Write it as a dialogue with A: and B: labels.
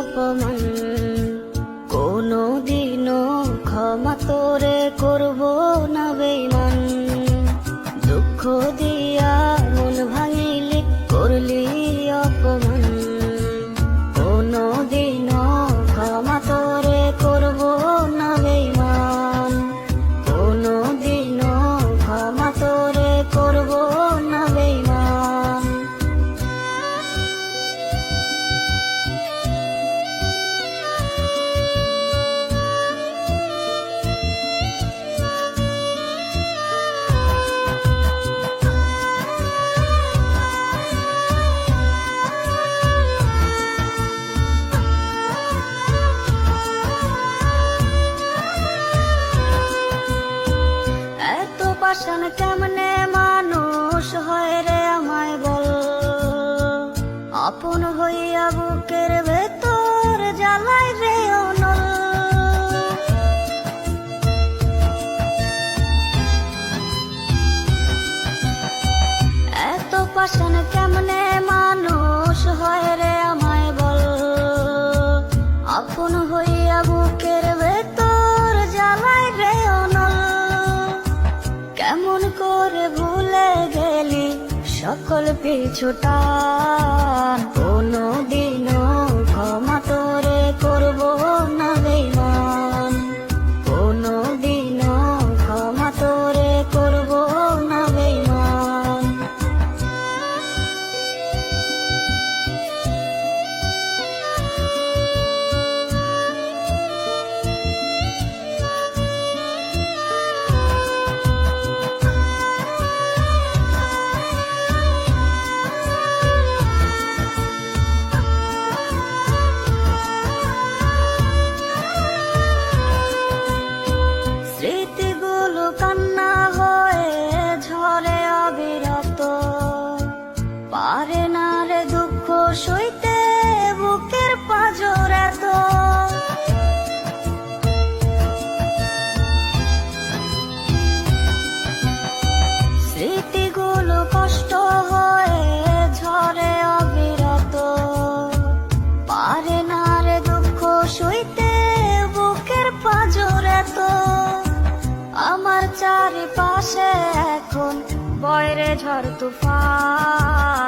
A: অপমান। কোনো দিনও ক্ষমা তোরে করব না বেমান দুঃখ দিয়া মন ভাঙিলে করলি পাশান কেমনে মানুষ হয় রে আমায় বল। আপন হইয়া বুকের ভেতর জ্বালাই রে অনল। এত পাশান কেমনে মানুষ হয় রে আমায় বল। আপন হইয়া বুকের করে ভুলে গেলি সকল পিছুটা কোনো সইতে বুকের পাজর এত। স্মৃতিগুলো কষ্ট হয়ে ঝরে অবিরত। পারে না রে দুঃখ সইতে বুকের পাজর এত। আমার চারিপাশে এখন বয়রে ঝড় তুফান।